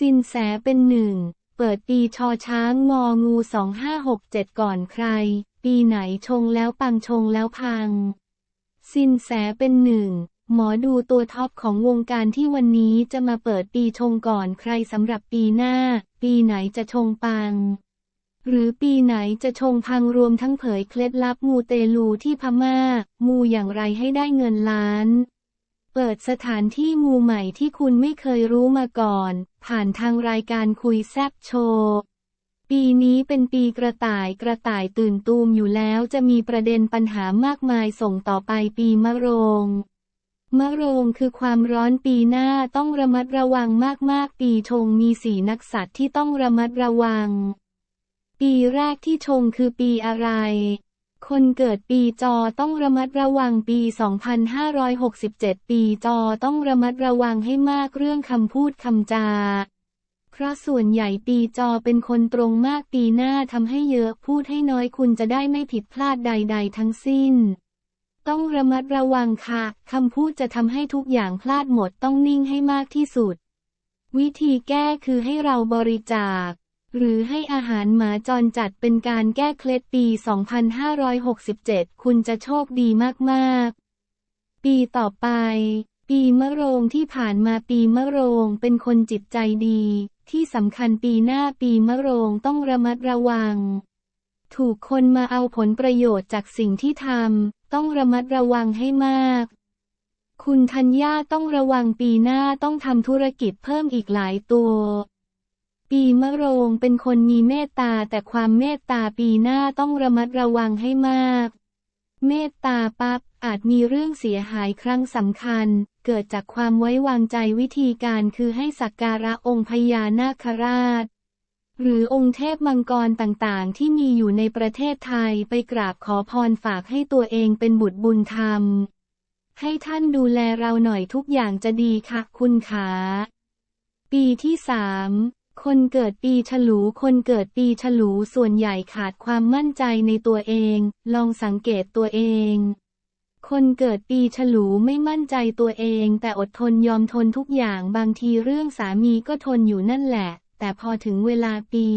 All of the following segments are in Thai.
สินแสเป็นหนึ่ง เปิดปีชอช้างงองู 2567 ก่อนใคร ปีไหนชงแล้วปังชงแล้วพัง สินแสเป็นหนึ่ง หมอดูตัวท็อปของวงการที่วันนี้จะมาเปิดปีชงก่อนใครสำหรับปีหน้า ปีไหนจะชงปัง หรือปีไหนจะชงพังรวมทั้งเผยเคล็ดลับมูเตลูที่พม่า มูอย่างไรให้ได้เงินล้าน เปิดสถานที่มูใหม่ที่คุณไม่เคยรู้มาก่อน ผ่านทางรายการคุยแซบโชว์ปีนี้เป็นปีกระต่ายกระต่ายตื่นตูมอยู่แล้วจะมีประเด็นปัญหามากมายส่งต่อไปปีมะโรง มะโรงคือความร้อนปีหน้าต้องระมัดระวังมากๆ ปีชงมีสีนักษัตริย์ที่ต้องระมัดระวัง ปีแรกที่ชงคือปีอะไร คนเกิดปีจอต้องระมัดระวังปี 2567 ปีจอต้องระมัดระวังให้มากเรื่องคำพูดคำจา เพราะส่วนใหญ่ปีจอเป็นคนตรงมากปีหน้าทำให้เยอะพูดให้น้อยคุณจะได้ไม่ผิดพลาดใด ๆ ทั้งสิ้น ต้องระมัดระวังค่ะคำพูดจะทำให้ทุกอย่างพลาดหมดต้องนิ่งให้มากที่สุด วิธีแก้คือให้เราบริจาค หรือให้อาหารหมาจรจัดเป็นการแก้เคล็ดปี 2567 คุณจะโชคดีมากๆ ปีต่อไป ปีมะโรงที่ผ่านมาปีมะโรงเป็นคนจิตใจดี ที่สำคัญปีหน้าปีมะโรงต้องระมัดระวัง ถูกคนมาเอาผลประโยชน์จากสิ่งที่ทำต้องระมัดระวังให้มากคุณธัญญาต้องระวังปีหน้าต้องทำธุรกิจเพิ่มอีกหลายตัว ปีมะโรงเป็นคนมีเมตตาแต่ความเมตตาปีหน้าต้องระมัดระวังให้มาก เมตตาปั๊บอาจมีเรื่องเสียหายครั้งสำคัญ เกิดจากความไว้วางใจวิธีการคือให้สักการะองค์พญานาคราช หรือองค์เทพมังกรต่างๆ ที่มีอยู่ในประเทศไทยไปกราบขอพรฝากให้ตัวเองเป็นบุตรบุญธรรม ให้ท่านดูแลเราหน่อยทุกอย่างจะดีค่ะคุณขา ปีที่สาม คนเกิดปีฉลู คนเกิดปีฉลูส่วนใหญ่ขาดความมั่นใจในตัวเอง ลองสังเกตตัวเอง คนเกิดปีฉลูไม่มั่นใจตัวเอง แต่อดทนยอมทนทุกอย่างบางทีเรื่องสามีก็ทนอยู่นั่นแหละ แต่พอถึงเวลาปี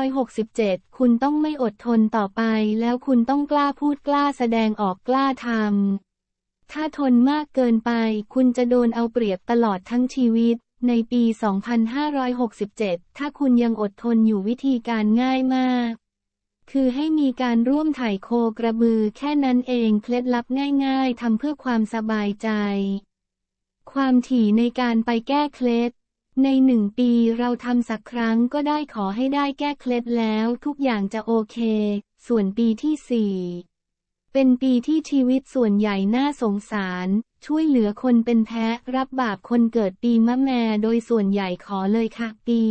2567 คุณต้องไม่อดทนต่อไป แล้วคุณต้องกล้าพูดกล้าแสดงออกกล้าทำถ้าทนมากเกินไป คุณจะโดนเอาเปรียบตลอดทั้งชีวิต ในปี 2567 ถ้าคุณยังอดทนอยู่วิธีการง่ายมาก คือให้มีการร่วมถ่ายโคกระบือแค่นั้นเองเคล็ดลับง่ายๆทำเพื่อความสบายใจ ความถี่ในการไปแก้เคล็ด ในหนึ่งปีเราทำสักครั้งก็ได้ขอให้ได้แก้เคล็ดแล้วทุกอย่างจะโอเค ส่วนปีที่สี่ เป็นปีที่ชีวิตส่วนใหญ่น่าสงสาร ช่วยเหลือคนเป็นแพ้รับบาปคนเกิดปีมะแมโดยส่วนใหญ่ขอเลยค่ะปี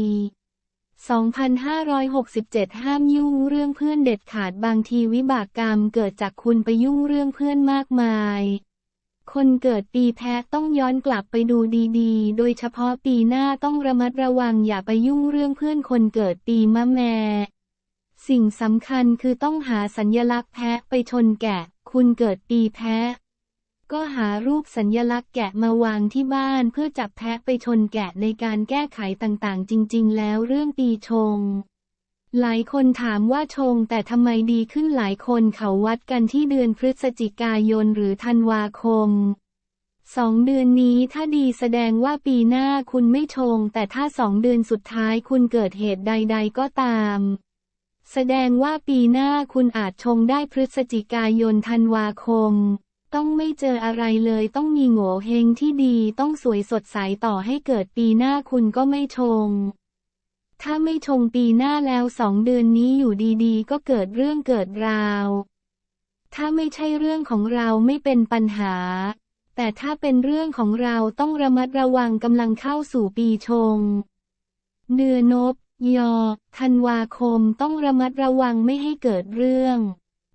2567 ห้ามยุ่งเรื่องเพื่อนเด็ดขาดบางทีวิบากกรรมเกิดจากคุณไปยุ่งเรื่องเพื่อนมากมาย คนเกิดปีแพะต้องย้อนกลับไปดูดีๆ โดยเฉพาะปีหน้าต้องระมัดระวังอย่าไปยุ่งเรื่องเพื่อนคนเกิดปีมะแม สิ่งสำคัญคือต้องหาสัญญลักษณ์แพะไปชนแกะ คุณเกิดปีแพะ ก็หารูปสัญญลักษณ์แกะมาวางที่บ้านเพื่อจับแพะไปชนแกะในการแก้ไขต่างๆ จริง ๆ แล้วเรื่องปีชง หลายคนถามว่าชงแต่ทำไมดีขึ้นหลายคนเขาวัดกันที่เดือนพฤศจิกายนหรือธันวาคมสองเดือนนี้ถ้าดีแสดงว่าปีหน้าคุณไม่ชง แต่ถ้าสองเดือนสุดท้ายคุณเกิดเหตุใด ๆ ก็ตาม แสดงว่าปีหน้าคุณอาจชงได้พฤศจิกายนธันวาคม ต้องไม่เจออะไรเลยต้องมีโง่เฮงที่ดีต้องสวยสดใสต่อให้เกิดปีหน้าคุณก็ไม่ชง ถ้าไม่ชงปีหน้าแล้วสองเดือนนี้อยู่ดีๆ ก็เกิดเรื่องเกิดราว ถ้าไม่ใช่เรื่องของเราไม่เป็นปัญหา แต่ถ้าเป็นเรื่องของเราต้องระมัดระวังกำลังเข้าสู่ปีชงเดือนนบ ยอธันวาคมต้องระมัดระวังไม่ให้เกิดเรื่อง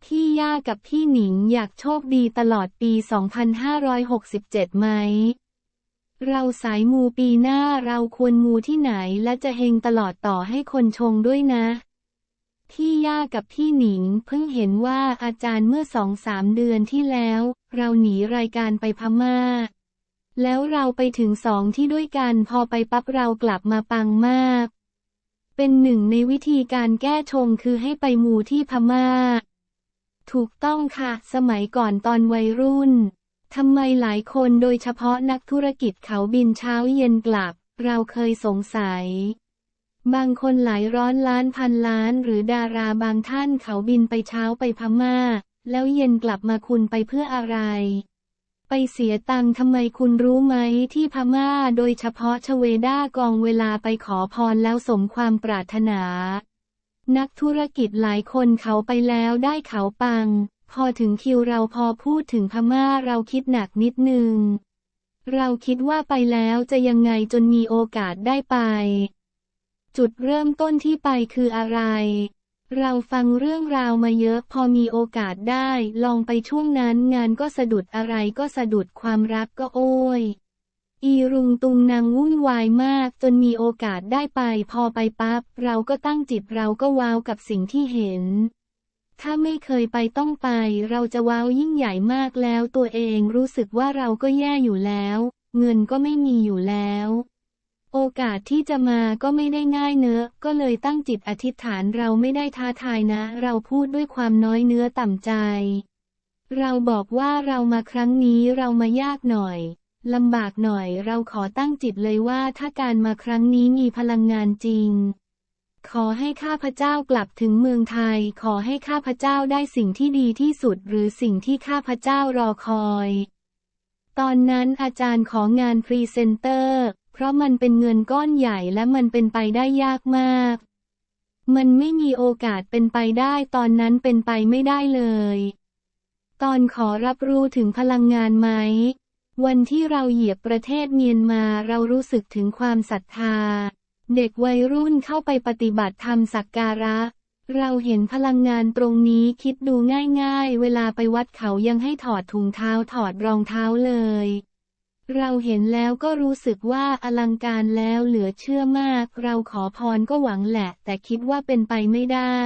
พี่ย่ากับพี่หนิงอยากโชคดีตลอดปี 2567 ไหม เราสายมูปีหน้าเราควรมูที่ไหนและจะเฮงตลอดต่อให้คนชงด้วยนะ พี่ย่ากับพี่หนิงเพิ่งเห็นว่าอาจารย์เมื่อสองสามเดือนที่แล้ว เราหนีรายการไปพม่า แล้วเราไปถึงสองที่ด้วยกันพอไปปั๊บเรากลับมาปังมาก เป็นหนึ่งในวิธีการแก้ชงคือให้ไปมูที่พม่า ถูกต้องค่ะ สมัยก่อนตอนวัยรุ่นทำไมหลายคนโดยเฉพาะนักธุรกิจเขาบินเช้าเย็นกลับ เราเคยสงสัย บางคนหลายร้อนล้านพันล้าน หรือดาราบางท่านเขาบินไปเช้าไปพม่า แล้วเย็นกลับมาคุณไปเพื่ออะไร ไปเสียตังค์ทำไมคุณรู้ไหมที่พม่าโดยเฉพาะชเวดากองเวลาไปขอพรแล้วสมความปรารถนา นักธุรกิจหลายคนเขาไปแล้วได้เขาปัง พอถึงคิวเราพอพูดถึงพม่าเราคิดหนักนิดนึง เราคิดว่าไปแล้วจะยังไงจนมีโอกาสได้ไป จุดเริ่มต้นที่ไปคืออะไร เราฟังเรื่องราวมาเยอะพอมีโอกาสได้ ลองไปช่วงนั้นงานก็สะดุดอะไรก็สะดุดความรักก็โอ้ย อีรุงตุงนางวุ่นวายมากจนมีโอกาสได้ไป พอไปปั๊บเราก็ตั้งจิตเราก็ว้าวกับสิ่งที่เห็น ถ้าไม่เคยไปต้องไป เราจะว้าวยิ่งใหญ่มากแล้วตัวเองรู้สึกว่าเราก็แย่อยู่แล้ว เงินก็ไม่มีอยู่แล้ว โอกาสที่จะมาก็ไม่ได้ง่ายเนื้อ ก็เลยตั้งจิตอธิษฐานเราไม่ได้ท้าทายนะ เราพูดด้วยความน้อยเนื้อต่ำใจ เราบอกว่าเรามาครั้งนี้เรามายากหน่อยลำบากหน่อยเราขอตั้งจิตเลยว่าถ้าการมาครั้งนี้มีพลังงานจริง ขอให้ข้าพเจ้ากลับถึงเมืองไทย ขอให้ข้าพเจ้าได้สิ่งที่ดีที่สุด หรือสิ่งที่ข้าพเจ้ารอคอย ตอนนั้นอาจารย์ของานพรีเซนเตอร์ เพราะมันเป็นเงินก้อนใหญ่และมันเป็นไปได้ยากมาก มันไม่มีโอกาสเป็นไปได้ตอนนั้นเป็นไปไม่ได้เลย ตอนขอรับรู้ถึงพลังงานไหม วันที่เราเหยียบประเทศเมียนมาเรารู้สึกถึงความศรัทธา เด็กวัยรุ่นเข้าไปปฏิบัติธรรมสักการะเราเห็นพลังงานตรงนี้คิดดูง่ายๆ เวลาไปวัดเขายังให้ถอดถุงเท้าถอดรองเท้าเลย เราเห็นแล้วก็รู้สึกว่าอลังการแล้วเหลือเชื่อมาก เราขอพรก็หวังแหละ แต่คิดว่าเป็นไปไม่ได้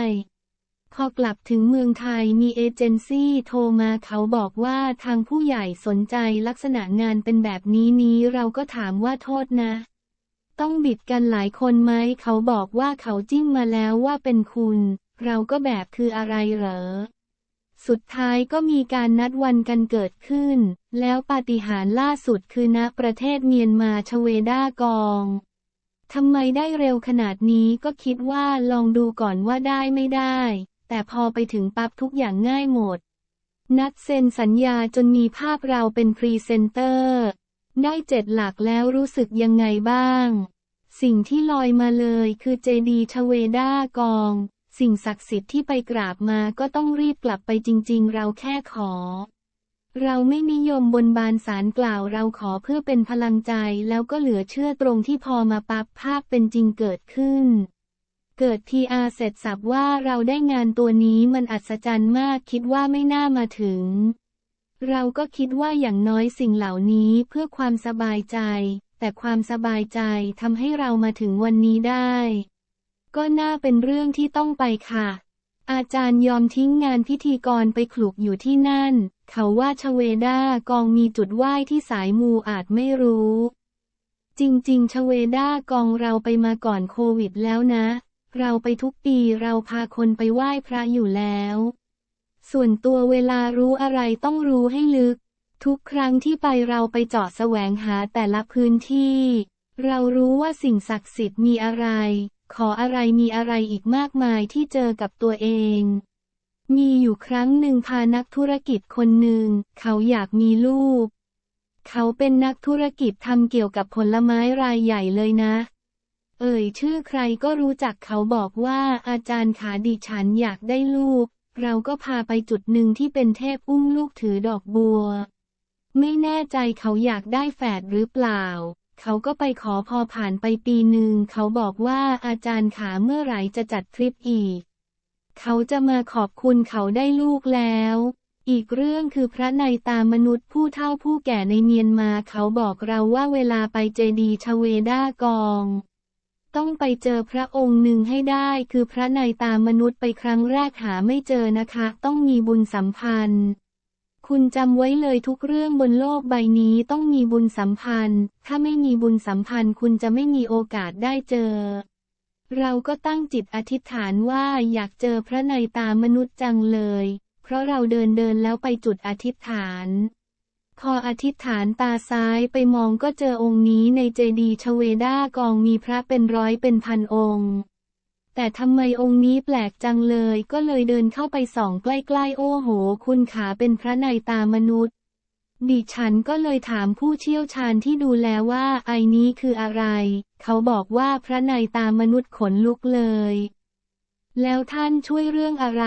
พอกลับถึงเมืองไทยมีเอเจนซี่โทรมาเขาบอกว่าทางผู้ใหญ่สนใจลักษณะงานเป็นแบบนี้นี้เราก็ถามว่าโทษนะ ต้องบิดกันหลายคนไหมเขาบอกว่าเขาจิ้มมาแล้วว่าเป็นคุณ เราก็แบบคืออะไรเหรอ สุดท้ายก็มีการนัดวันกันเกิดขึ้น แล้วปาฏิหาริย์ล่าสุดคือณประเทศเมียนมาชเวดากองทำไมได้เร็วขนาดนี้ก็คิดว่าลองดูก่อนว่าได้ไม่ได้ แต่พอไปถึงปั๊บทุกอย่างง่ายหมด นัดเซ็นสัญญาจนมีภาพเราเป็นพรีเซนเตอร์ ได้เจ็ดหลักแล้วรู้สึกยังไงบ้าง สิ่งที่ลอยมาเลยคือเจดีชเวดากอง สิ่งศักดิ์สิทธิ์ที่ไปกราบมาก็ต้องรีบกลับไปจริง ๆ เราแค่ขอ เราไม่นิยมบนบานสารกล่าวเราขอเพื่อเป็นพลังใจแล้วก็เหลือเชื่อตรงที่พอมาปั๊บภาพเป็นจริงเกิดขึ้น เกิดทีอาเสร็จสับว่าเราได้งานตัวนี้มันอัศจรรย์มากคิดว่าไม่น่ามาถึง เราก็คิดว่าอย่างน้อยสิ่งเหล่านี้เพื่อความสบายใจ แต่ความสบายใจทำให้เรามาถึงวันนี้ได้ ก็น่าเป็นเรื่องที่ต้องไปค่ะ อาจารย์ยอมทิ้งงานพิธีกรไปขลุกอยู่ที่นั่น เขาว่าชเวดากองมีจุดไหว้ที่สายมูอาจไม่รู้ จริงๆ ชเวดากองเราไปมาก่อนโควิดแล้วนะ เราไปทุกปีเราพาคนไปไหว้พระอยู่แล้ว ส่วนตัวเวลารู้อะไรต้องรู้ให้ลึก ทุกครั้งที่ไปเราไปเจาะแสวงหาแต่ละพื้นที่ เรารู้ว่าสิ่งศักดิ์สิทธิ์มีอะไร ขออะไรมีอะไรอีกมากมายที่เจอกับตัวเอง มีอยู่ครั้งหนึ่งพานักธุรกิจคนหนึ่ง เขาอยากมีลูก เขาเป็นนักธุรกิจทำเกี่ยวกับผลไม้รายใหญ่เลยนะ เอ่ยชื่อใครก็รู้จักเขาบอกว่าอาจารย์ขาดิฉันอยากได้ลูก เราก็พาไปจุดหนึ่งที่เป็นเทพอุ้มลูกถือดอกบัว ไม่แน่ใจเขาอยากได้แฝดหรือเปล่า เขาก็ไปขอพอผ่านไปปีหนึ่งเขาบอกว่าอาจารย์ขาเมื่อไหร่จะจัดทริปอีก เขาจะมาขอบคุณเขาได้ลูกแล้ว อีกเรื่องคือพระในตามนุษย์ผู้เฒ่าผู้แก่ในเมียนมาเขาบอกเราว่าเวลาไปเจดีชเวดากอง ต้องไปเจอพระองค์หนึ่งให้ได้ คือพระในตามนุษย์ไปครั้งแรกหาไม่เจอนะคะ ต้องมีบุญสัมพันธ์ คุณจำไว้เลยทุกเรื่องบนโลกใบนี้ต้องมีบุญสัมพันธ์ ถ้าไม่มีบุญสัมพันธ์คุณจะไม่มีโอกาสได้เจอ เราก็ตั้งจิตอธิษฐานว่าอยากเจอพระในตามนุษย์จังเลย เพราะเราเดินเดินแล้วไปจุดอธิษฐาน พออธิษฐานตาซ้ายไปมองก็เจอองค์นี้ในเจดีย์ชเวดากองมีพระเป็นร้อยเป็นพันองค์ แต่ทำไมองค์นี้แปลกจังเลย ก็เลยเดินเข้าไปส่องใกล้ๆ โอ้โห คุณขาเป็นพระในตามนุษย์ ดิฉันก็เลยถามผู้เชี่ยวชาญที่ดูแลว่าไอ้นี้คืออะไร เขาบอกว่าพระในตามนุษย์ขนลุกเลย แล้วท่านช่วยเรื่องอะไร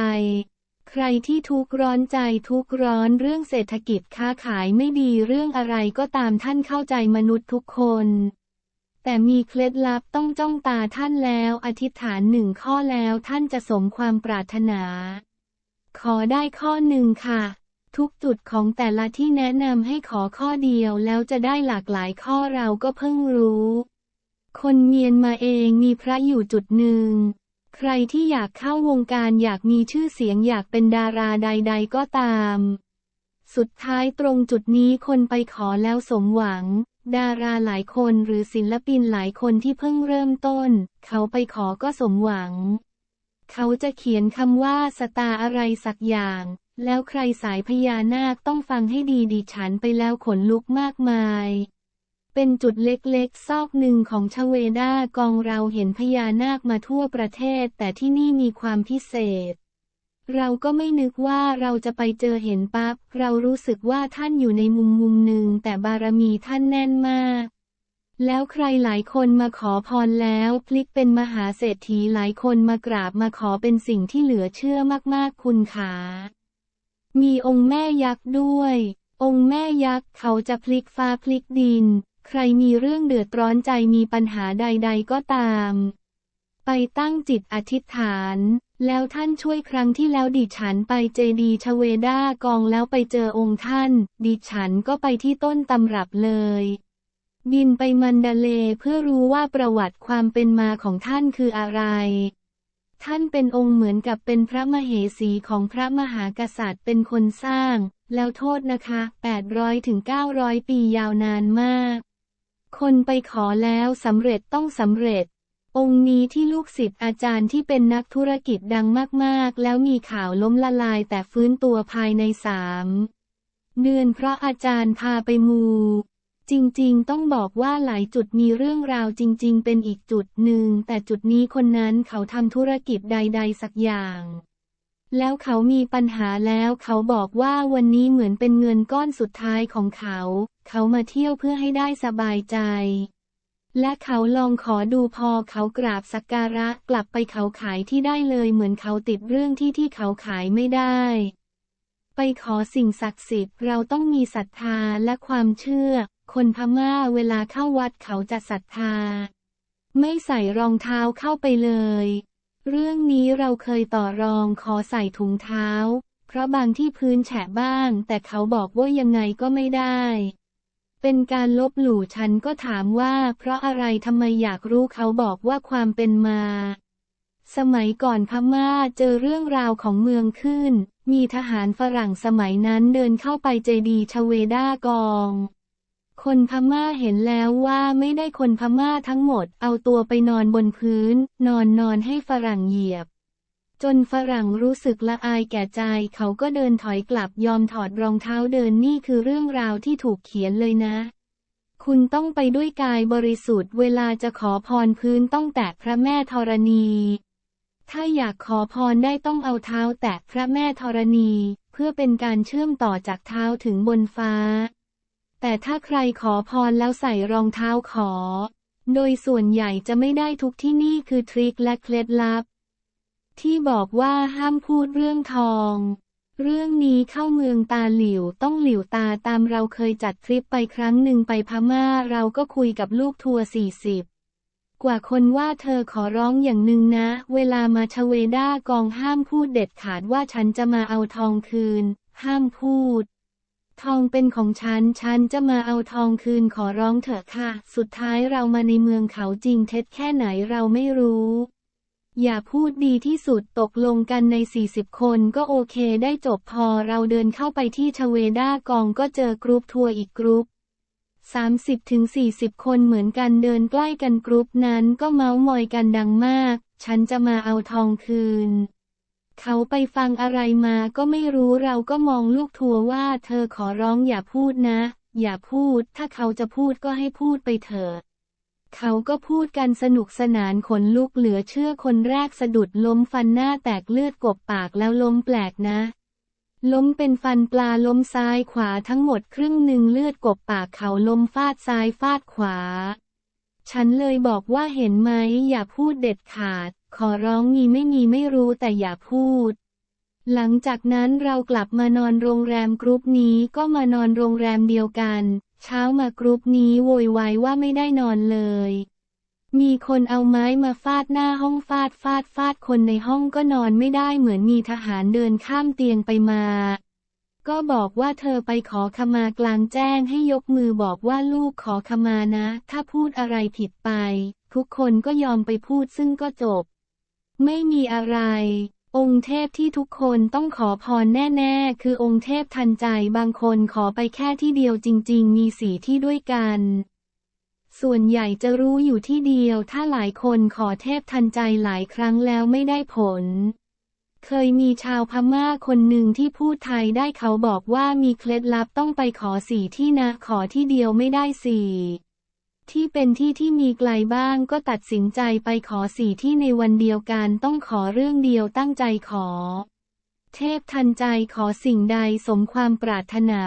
ใครที่ทุกข์ร้อนใจทุกข์ร้อนเรื่องเศรษฐกิจค้าขายไม่ดีเรื่องอะไรก็ตามท่านเข้าใจมนุษย์ทุกคน แต่มีเคล็ดลับต้องจ้องตาท่านแล้ว อธิษฐานหนึ่งข้อแล้วท่านจะสมความปรารถนา ขอได้ข้อหนึ่งค่ะ ทุกจุดของแต่ละที่แนะนำให้ขอข้อเดียวแล้วจะได้หลากหลายข้อเราก็เพิ่งรู้ คนเมียนมาเองมีพระอยู่จุดหนึ่ง ใครที่อยากเข้าวงการอยากมีชื่อเสียงอยากเป็นดาราใด ๆ ก็ตาม สุดท้ายตรงจุดนี้คนไปขอแล้วสมหวัง ดาราหลายคนหรือศิลปินหลายคนที่เพิ่งเริ่มต้น เขาไปขอก็สมหวัง เขาจะเขียนคำว่าสตาอะไรสักอย่าง แล้วใครสายพญานาคต้องฟังให้ดีดิฉันไปแล้วขนลุกมากมาย เป็นจุดเล็กๆ ซอกหนึ่งของชเวดากองเราเห็นพญานาคมาทั่วประเทศ แต่ที่นี่มีความพิเศษ เราก็ไม่นึกว่าเราจะไปเจอเห็นปั๊บเรารู้สึกว่าท่านอยู่ในมุมมุมหนึ่งแต่บารมีท่านแน่นมาก แล้วใครหลายคนมาขอพรแล้วพลิกเป็นมหาเศรษฐีหลายคนมากราบมาขอเป็นสิ่งที่เหลือเชื่อมากๆคุณขามีองค์แม่ยักษ์ด้วย องค์แม่ยักษ์เขาจะพลิกฟ้าพลิกดิน ใครมีเรื่องเดือดร้อนใจมีปัญหาใด ๆ ก็ตาม ไปตั้งจิตอธิษฐาน แล้วท่านช่วยครั้งที่แล้วดิฉันไปเจดีชเวดากองแล้วไปเจอองค์ท่าน ดิฉันก็ไปที่ต้นตำรับเลย บินไปมันดาเลเพื่อรู้ว่าประวัติความเป็นมาของท่านคืออะไร ท่านเป็นองค์เหมือนกับเป็นพระมเหสีของพระมหากษัตริย์เป็นคนสร้าง แล้วโทษนะคะ 800ถึง900 ปียาวนานมาก คนไปขอแล้วสำเร็จต้องสำเร็จ องค์นี้ที่ลูกศิษย์อาจารย์ที่เป็นนักธุรกิจดังมากๆ แล้วมีข่าวล้มละลายแต่ฟื้นตัวภายในสามเดือนเพราะอาจารย์พาไปมู จริงๆ ต้องบอกว่าหลายจุดมีเรื่องราวจริง ๆ เป็นอีกจุดหนึ่ง แต่จุดนี้คนนั้นเขาทำธุรกิจใด ๆ สักอย่าง แล้วเขามีปัญหาแล้วเขาบอกว่าวันนี้เหมือนเป็นเงินก้อนสุดท้ายของเขา เขามาเที่ยวเพื่อให้ได้สบายใจ และเขาลองขอดูพอเขากราบสักการะกลับไปเขาขายที่ได้เลยเหมือนเขาติดเรื่องที่ที่เขาขายไม่ได้ ไปขอสิ่งศักดิ์สิทธิ์เราต้องมีศรัทธาและความเชื่อ คนพม่าเวลาเข้าวัดเขาจะศรัทธา ไม่ใส่รองเท้าเข้าไปเลย เรื่องนี้เราเคยต่อรองขอใส่ถุงเท้า เพราะบางที่พื้นแฉะบ้าง แต่เขาบอกว่ายังไงก็ไม่ได้ เป็นการลบหลู่ฉันก็ถามว่า เพราะอะไรทำไมอยากรู้เขาบอกว่าความเป็นมา สมัยก่อนพม่าเจอเรื่องราวของเมืองขึ้น มีทหารฝรั่งสมัยนั้นเดินเข้าไปเจดีชเวดากองคนพม่าเห็นแล้วว่าไม่ได้คนพม่าทั้งหมด เอาตัวไปนอนบนพื้น นอนนอนให้ฝรั่งเหยียบ จนฝรั่งรู้สึกละอายแก่ใจเขาก็เดินถอยกลับยอมถอดรองเท้าเดินนี่คือเรื่องราวที่ถูกเขียนเลยนะ คุณต้องไปด้วยกายบริสุทธิ์เวลาจะขอพรพื้นต้องแตะพระแม่ธรณี ถ้าอยากขอพรได้ต้องเอาเท้าแตะพระแม่ธรณี เพื่อเป็นการเชื่อมต่อจากเท้าถึงบนฟ้า แต่ถ้าใครขอพรแล้วใส่รองเท้าขอ โดยส่วนใหญ่จะไม่ได้ทุกที่นี่คือทริคและเคล็ดลับ ที่บอกว่าห้ามพูดเรื่องทอง เรื่องนี้เข้าเมืองตาหลิวต้องหลิวตาตามเราเคยจัดทริปไปครั้งหนึ่งไปพม่าเราก็คุยกับลูกทัวร์สี่สิบกว่าคนว่าเธอขอร้องอย่างหนึ่งนะ เวลามาชเวด้ากองห้ามพูดเด็ดขาดว่าฉันจะมาเอาทองคืน ห้ามพูด ทองเป็นของฉัน ฉันจะมาเอาทองคืนขอร้องเถอะค่ะ สุดท้ายเรามาในเมืองเขาจริงเท็จแค่ไหนเราไม่รู้ อย่าพูดดีที่สุดตกลงกันใน 40 คนก็โอเคได้จบพอเราเดินเข้าไปที่ชเวดากองก็เจอกรุ๊ปทัวร์อีกกรุ๊ป30-40 คนเหมือนกันเดินใกล้กันกรุ๊ปนั้นก็เมาส์มอยกันดังมาก ฉันจะมาเอาทองคืน เขาไปฟังอะไรมาก็ไม่รู้เราก็มองลูกทัวร์ว่าเธอขอร้องอย่าพูดนะ อย่าพูด ถ้าเขาจะพูดก็ให้พูดไปเถอะ เขาก็พูดกันสนุกสนานขนลุกเหลือเชื่อคนแรกสะดุดล้มฟันหน้าแตกเลือดกบปากแล้วล้มแปลกนะ ล้มเป็นฟันปลาล้มซ้ายขวาทั้งหมดครึ่งหนึ่งเลือดกบปากเขาล้มฟาดซ้ายฟาดขวา ฉันเลยบอกว่าเห็นไหมอย่าพูดเด็ดขาด ขอร้องมีไม่มีไม่รู้แต่อย่าพูด หลังจากนั้นเรากลับมานอนโรงแรมกรุ๊ปนี้ก็มานอนโรงแรมเดียวกัน เช้ามากรุ๊ปนี้โวยวายว่าไม่ได้นอนเลย มีคนเอาไม้มาฟาดหน้าห้องฟาดฟาดฟาดคนในห้องก็นอนไม่ได้เหมือนมีทหารเดินข้ามเตียงไปมา ก็บอกว่าเธอไปขอขมากลางแจ้งให้ยกมือบอกว่าลูกขอขมานะ ถ้าพูดอะไรผิดไป ทุกคนก็ยอมไปพูดซึ่งก็จบ ไม่มีอะไร องค์เทพที่ทุกคนต้องขอพรแน่ๆ คือองค์เทพทันใจบางคนขอไปแค่ที่เดียวจริง ๆ มีสีที่ด้วยกัน ส่วนใหญ่จะรู้อยู่ที่เดียว ถ้าหลายคนขอเทพทันใจหลายครั้งแล้วไม่ได้ผล เคยมีชาวพม่าคนหนึ่งที่พูดไทยได้เขาบอกว่ามีเคล็ดลับต้องไปขอสี่ที่นะขอที่เดียวไม่ได้สี่ ที่เป็นที่ที่มีไกลบ้างก็ตัดสินใจไปขอสี่ที่ในวันเดียวกันต้องขอเรื่องเดียวตั้งใจขอ เทพทันใจขอสิ่งใดสมความปรารถนา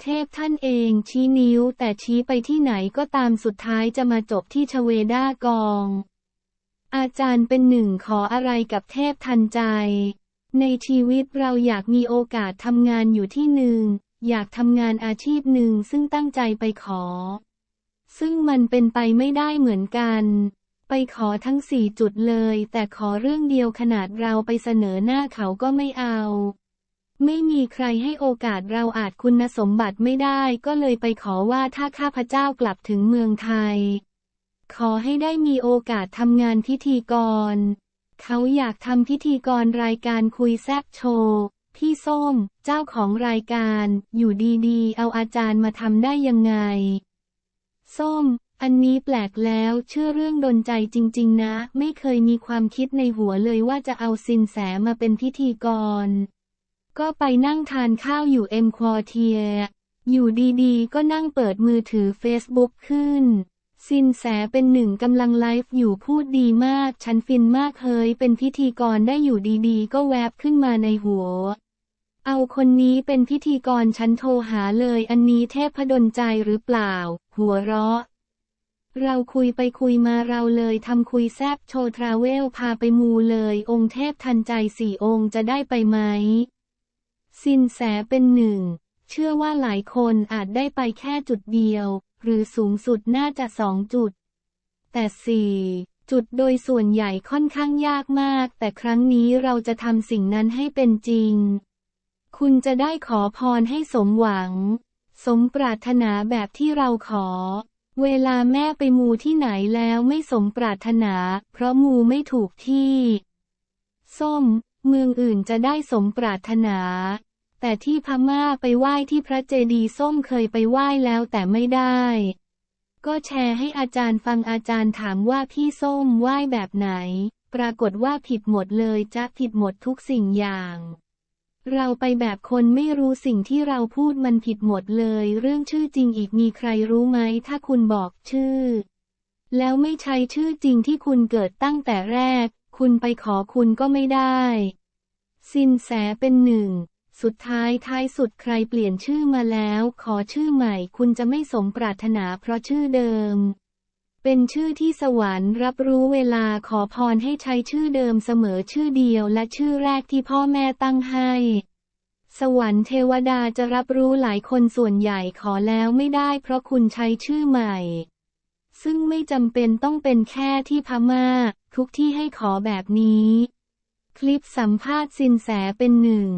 เทพท่านเองชี้นิ้วแต่ชี้ไปที่ไหนก็ตามสุดท้ายจะมาจบที่ชเวดากอง อาจารย์เป็นหนึ่งขออะไรกับเทพทันใจ ในชีวิตเราอยากมีโอกาสทำงานอยู่ที่หนึ่ง อยากทำงานอาชีพหนึ่งซึ่งตั้งใจไปขอ ซึ่งมันเป็นไปไม่ได้เหมือนกัน ไปขอทั้งสี่จุดเลย แต่ขอเรื่องเดียวขนาดเราไปเสนอหน้าเขาก็ไม่เอา ไม่มีใครให้โอกาสเราอาจคุณสมบัติไม่ได้ ก็เลยไปขอว่าถ้าข้าพเจ้ากลับถึงเมืองไทย ขอให้ได้มีโอกาสทำงานพิธีกร เขาอยากทำพิธีกรรายการคุยแซบโชว์พี่ส้ม เจ้าของรายการ อยู่ดีๆ เอาอาจารย์มาทำได้ยังไง ส้ม อันนี้แปลกแล้วเชื่อเรื่องดนใจจริง ๆ นะ ไม่เคยมีความคิดในหัวเลยว่าจะเอาสินแสมาเป็นพิธีกร ก็ไปนั่งทานข้าวอยู่เอ็มควอเทีย อยู่ดีๆ ก็นั่งเปิดมือถือเฟซบุ๊กขึ้นสินแสเป็นหนึ่งกำลังไลฟ์อยู่พูดดีมาก ฉันฟินมากเฮ้ยเป็นพิธีกรได้อยู่ดีๆ ก็แวบขึ้นมาในหัว เอาคนนี้เป็นพิธีกรฉันโทรหาเลยอันนี้เทพดลใจหรือเปล่า หัวเราะ เราคุยไปคุยมาเราเลยทำคุยแซบโชว์ทราเวลพาไปมูเลยองค์เทพทันใจสี่องค์จะได้ไปไหมสินแสเป็นหนึ่ง เชื่อว่าหลายคนอาจได้ไปแค่จุดเดียว หรือสูงสุดน่าจะสองจุด แต่สี่จุดโดยส่วนใหญ่ค่อนข้างยากมาก แต่ครั้งนี้เราจะทำสิ่งนั้นให้เป็นจริง คุณจะได้ขอพรให้สมหวัง สมปรารถนาแบบที่เราขอ เวลาแม่ไปมูที่ไหนแล้วไม่สมปรารถนา เพราะมูไม่ถูกที่ ส้ม เมืองอื่นจะได้สมปรารถนา แต่ที่พม่าไปไหว้ที่พระเจดีย์ส้มเคยไปไหว้แล้วแต่ไม่ได้ ก็แชร์ให้อาจารย์ฟังอาจารย์ถามว่าพี่ส้มไหว้แบบไหน ปรากฏว่าผิดหมดเลยจะผิดหมดทุกสิ่งอย่าง เราไปแบบคนไม่รู้สิ่งที่เราพูดมันผิดหมดเลย เรื่องชื่อจริงอีกมีใครรู้ไหม ถ้าคุณบอกชื่อ แล้วไม่ใช้ชื่อจริงที่คุณเกิดตั้งแต่แรก คุณไปขอคุณก็ไม่ได้ สินแสเป็นหนึ่ง สุดท้ายท้ายสุดใครเปลี่ยนชื่อมาแล้ว ขอชื่อใหม่ คุณจะไม่สมปรารถนาเพราะชื่อเดิม เป็นชื่อที่สวรรค์รับรู้เวลาขอพรให้ใช้ชื่อเดิมเสมอชื่อเดียวและชื่อแรกที่พ่อแม่ตั้งให้ สวรรค์เทวดาจะรับรู้หลายคนส่วนใหญ่ขอแล้วไม่ได้เพราะคุณใช้ชื่อใหม่ ซึ่งไม่จำเป็นต้องเป็นแค่ที่พม่า ทุกที่ให้ขอแบบนี้ คลิปสัมภาษณ์สินแสเป็นหนึ่ง